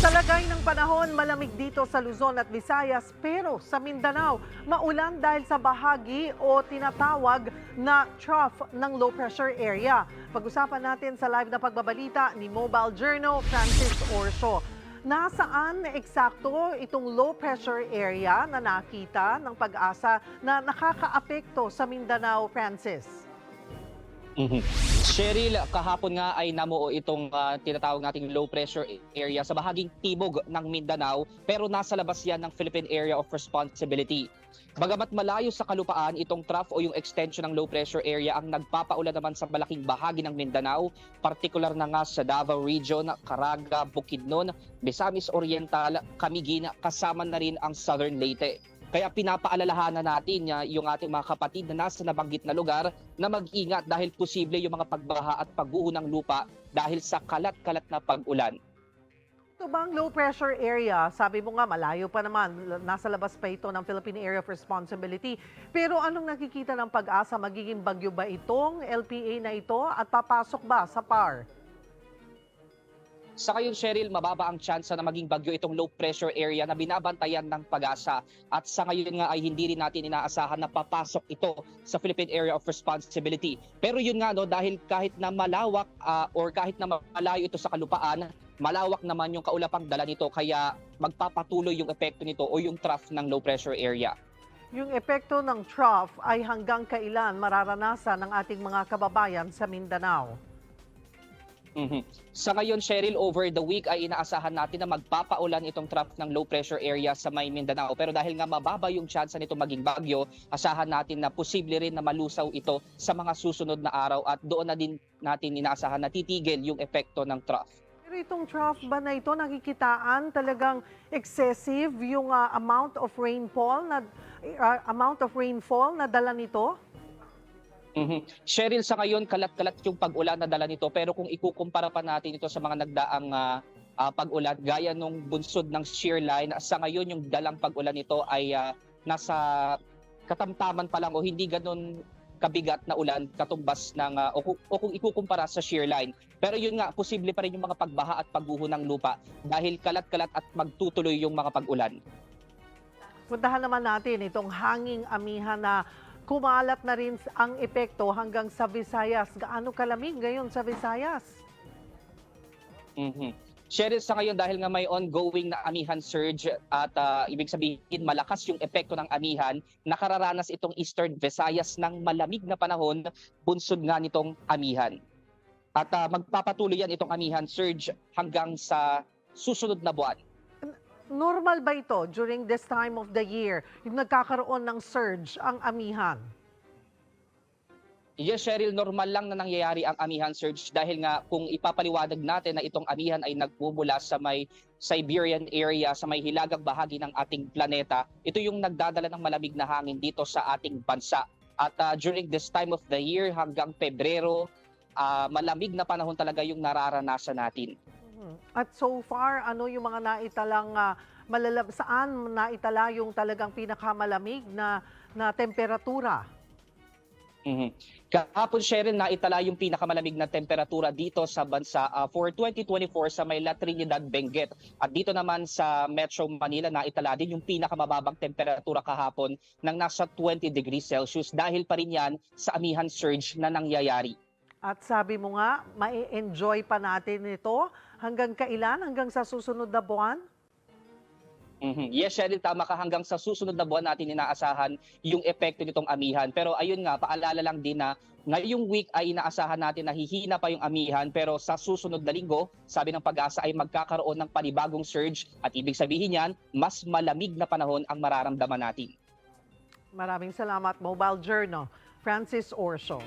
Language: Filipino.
Sa lagay ng panahon, malamig dito sa Luzon at Visayas pero sa Mindanao, maulan dahil sa bahagi o tinatawag na trough ng low pressure area. Pag-usapan natin sa live na pagbabalita ni Mobile Journal Francis Orso. Nasaan na eksakto itong low pressure area na nakita ng pag-asa na nakakaapekto sa Mindanao, Francis? Mhm. Cheryl, kahapon nga ay namuo itong ah, tinatawag nating low pressure area sa bahaging timog ng Mindanao pero nasa labas yan ng Philippine Area of Responsibility. Bagamat malayo sa kalupaan, itong trough o yung extension ng low pressure area ang nagpapaulan naman sa malaking bahagi ng Mindanao, partikular na nga sa Davao Region, Caraga, Bukidnon, Misamis Oriental, Camiguin, kasama na rin ang Southern Leyte. Kaya pinapaalalahanan natin niya yung ating mga kapatid na nasa nabanggit na lugar na mag-ingat dahil posible yung mga pagbaha at pagguho ng lupa dahil sa kalat-kalat na pag-ulan. Ito bang low pressure area? Sabi mo nga malayo pa naman, nasa labas pa ito ng Philippine Area of Responsibility. Pero anong nakikita ng pag-asa? Magiging bagyo ba itong LPA na ito at papasok ba sa PAR? Sa ngayon, Cheryl, mababa ang tsansa na maging bagyo itong low pressure area na binabantayan ng pag-asa. At sa ngayon nga ay hindi rin natin inaasahan na papasok ito sa Philippine Area of Responsibility. Pero yun nga no, dahil kahit na malawak ah, or kahit na malayo ito sa kalupaan, malawak naman yung kaulapang dala nito kaya magpapatuloy yung epekto nito o yung trough ng low pressure area. Yung epekto ng trough ay hanggang kailan mararanasan ng ating mga kababayan sa Mindanao? Mhm. Sa ngayon, Cheryl, over the week ay inaasahan natin na magpapaulan itong trough ng low pressure area sa may Mindanao. Pero dahil nga mababa yung chance nito maging bagyo, asahan natin na posible rin na malusaw ito sa mga susunod na araw at doon na din natin inaasahan na titigil yung epekto ng trough. Pero itong trough ba na ito, nakikitaan talagang excessive yung ah, amount of rainfall na ah, amount of rainfall na dala nito? Mhm. Cheryl, sa ngayon, kalat-kalat yung pag-ulan na dala nito. Pero kung ikukumpara pa natin ito sa mga nagdaang ah, ah, pag-ulan, gaya nung bunsod ng shear line, sa ngayon yung dalang pag-ulan nito ay ah, nasa katamtaman pa lang o hindi ganun kabigat na ulan katumbas ng ah, o, o kung ikukumpara sa shear line. Pero yun nga, posible pa rin yung mga pagbaha at pagguho ng lupa dahil kalat-kalat at magtutuloy yung mga pag-ulan. Puntahan naman natin itong hanging amihan na kumalat na rin ang epekto hanggang sa Visayas. Gaano kalamig ngayon sa Visayas? Mhm. Cheryl, sa ngayon dahil nga may ongoing na amihan surge at ah, ibig sabihin malakas yung epekto ng amihan, nakararanas itong Eastern Visayas ng malamig na panahon bunsod nga nitong amihan. At ah, magpapatuloy yan itong amihan surge hanggang sa susunod na buwan. Normal ba ito during this time of the year? Yung nagkakaroon ng surge ang amihan? Yes, Cheryl, normal lang na nangyayari ang amihan surge dahil nga kung ipapaliwanag natin na itong amihan ay nagmumula sa may Siberian area, sa may hilagang bahagi ng ating planeta, ito yung nagdadala ng malamig na hangin dito sa ating bansa. At ah, during this time of the year hanggang Pebrero, ah, malamig na panahon talaga yung nararanasan natin. At so far, ano yung mga naitalang uh, malalab saan naitala yung talagang pinakamalamig na na temperatura? Mhm. Kahapon, Cheryl, naitala yung pinakamalamig na temperatura dito sa bansa ah, for 2024 sa may La Trinidad, Benguet. At dito naman sa Metro Manila, naitala din yung pinakamababang temperatura kahapon ng nasa 20 degrees Celsius dahil pa rin yan sa amihan surge na nangyayari. At sabi mo nga, mai-enjoy pa natin ito hanggang kailan? Hanggang sa susunod na buwan? Mhm. Yes, Cheryl, tama ka. Hanggang sa susunod na buwan natin inaasahan yung epekto nitong amihan. Pero ayun nga, paalala lang din na ngayong week ay inaasahan natin na hihina pa yung amihan. Pero sa susunod na linggo, sabi ng pag-asa ay magkakaroon ng panibagong surge. At ibig sabihin yan, mas malamig na panahon ang mararamdaman natin. Maraming salamat, Mobile Journal. Francis Orso.